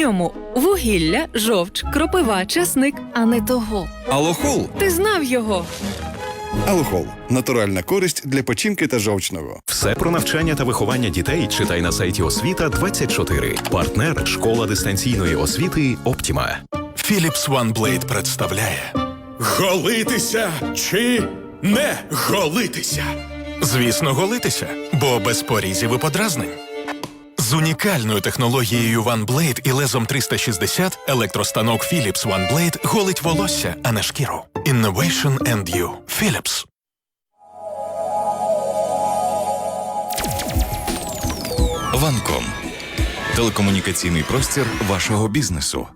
ньому вугілля, жовч, кропива, часник, а не того. Алохол. Ти знав його. Алохол натуральна користь для печінки та жовчного. Все про навчання та виховання дітей читай на сайті освіта 24 Партнер школа дистанційної освіти Оптіма. Philips OneBlade представляє Голитися чи не голитися? Звісно, голитися, бо без порізів і подразнень. З унікальною технологією OneBlade і лезом 360 електростанок Philips OneBlade голить волосся, а не шкіру. Innovation and you. Philips. Ванком телекомунікаційний простір вашого бізнесу.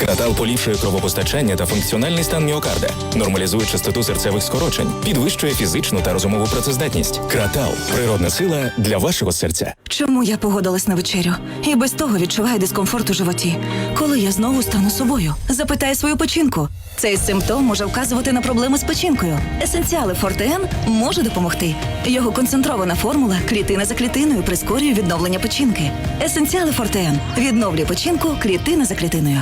Кратал поліпшує кровопостачання та функціональний стан міокарда, нормалізує частоту серцевих скорочень, підвищує фізичну та розумову працездатність. Кратал природна сила для вашого серця. Чому я погодилась на вечерю? І без того відчуваю дискомфорт у животі. Коли я знову стану собою, запитай свою печінку. Цей симптом може вказувати на проблеми з печінкою. Есенціали Фортеен може допомогти. Його концентрована формула клітина за клітиною прискорює відновлення печінки. Есенціали Фортеен відновлює печінку клітина за клітиною.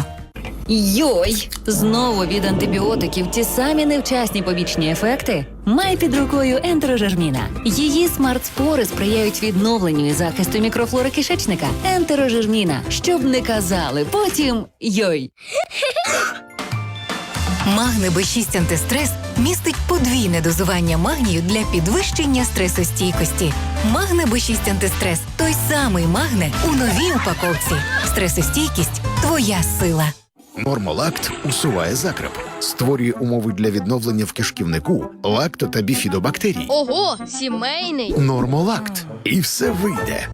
Йой! Знову від антибіотиків ті самі невчасні побічні ефекти. Май під рукою ентерожерміна. Її смарт-спори сприяють відновленню і захисту мікрофлори кишечника. Ентерожерміна. Щоб не казали, потім йой. Магне Б6 антистрес містить подвійне дозування магнію для підвищення стресостійкості. Магне Б6 антистрес той самий магне у новій упаковці. Стресостійкість твоя сила. Нормолакт усуває закреп, створює умови для відновлення в кишківнику лакто та біфідобактерій. Ого, сімейний. Нормолакт. І все вийде.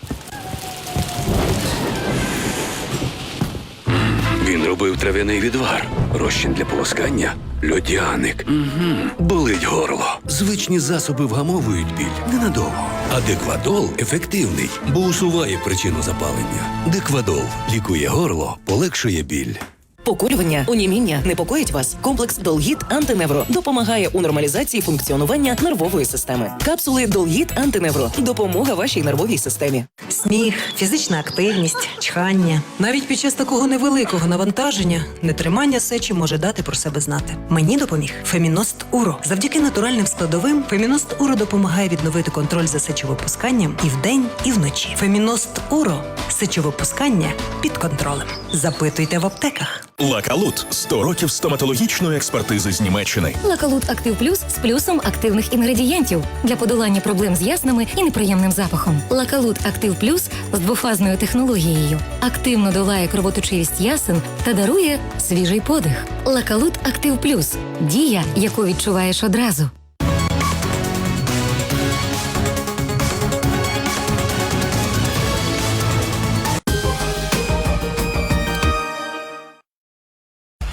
Він робив трав'яний відвар, розчин для полоскання, льодяник. Угу. Болить горло. Звичні засоби вгамовують біль ненадовго. А деквадол ефективний, бо усуває причину запалення. Деквадол лікує горло, полегшує біль. Поколювання, оніміння непокоїть вас. Комплекс Долгіт Антиневро допомагає у нормалізації функціонування нервової системи. Капсули Долгіт Антиневро допомога вашій нервовій системі. Сміх, фізична активність, чхання. Навіть під час такого невеликого навантаження нетримання сечі може дати про себе знати. Мені допоміг Феміност Уро. Завдяки натуральним складовим Феміност Уро допомагає відновити контроль за сечовипусканням і вдень, і вночі. Феміност Уро сечовипускання під контролем. Запитуйте в аптеках. Лакалут 100 років стоматологічної експертизи з Німеччини. Лакалут Актив Плюс з плюсом активних інгредієнтів для подолання проблем з яснами і неприємним запахом. Лакалут Актив Плюс з двофазною технологією активно долає кровоточивість ясен та дарує свіжий подих. Лакалут Актив Плюс дія, яку відчуваєш одразу.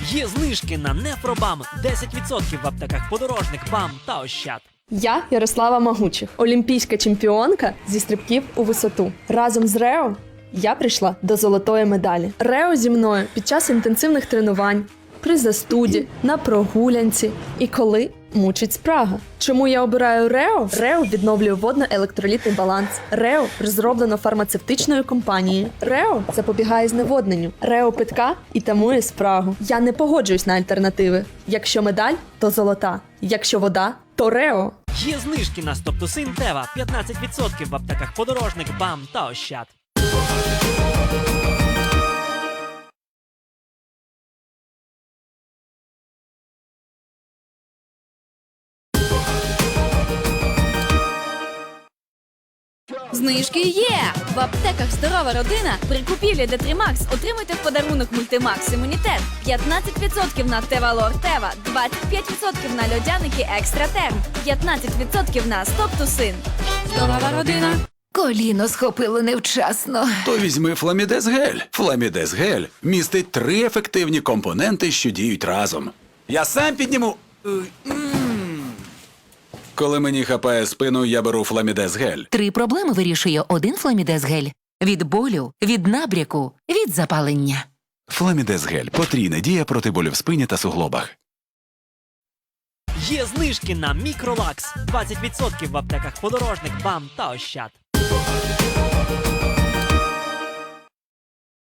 Є знижки на Нефробам 10% в аптеках подорожник, БАМ та Ощад. Я Ярослава Магучих, олімпійська чемпіонка зі стрибків у висоту. Разом з Рео я прийшла до золотої медалі. Рео зі мною під час інтенсивних тренувань, при застуді, на прогулянці і коли мучить спрага. Чому я обираю Рео? Рео відновлює водно-електролітний баланс. Рео розроблено фармацевтичною компанією. Рео запобігає зневодненню. Рео питка і тамує спрагу. Я не погоджуюсь на альтернативи. Якщо медаль, то золота. Якщо вода, то Рео. Є знижки на Стоптусин Тева 15% в аптеках подорожник, БАМ та Ощад. Знижки є! В аптеках здорова родина при купівлі Детримакс отримуйте в подарунок мультимакс імунітет 15% на Тевалор Тева, 25% на льодяники Екстра Терм, 15% на Стоптусин. Здорова родина! Коліно схопило невчасно. То візьми Фламідез Гель. Фламідез Гель містить три ефективні компоненти, що діють разом. Я сам підніму. Е. Коли мені хапає спину, я беру Фламідез Гель. Три проблеми вирішує один фламідез гель від болю, від набряку, від запалення. Фламідез Гель потрійна дія проти болю в спині та суглобах. Є знижки на Мікролакс 20% в аптеках подорожник, БАМ та Ощад.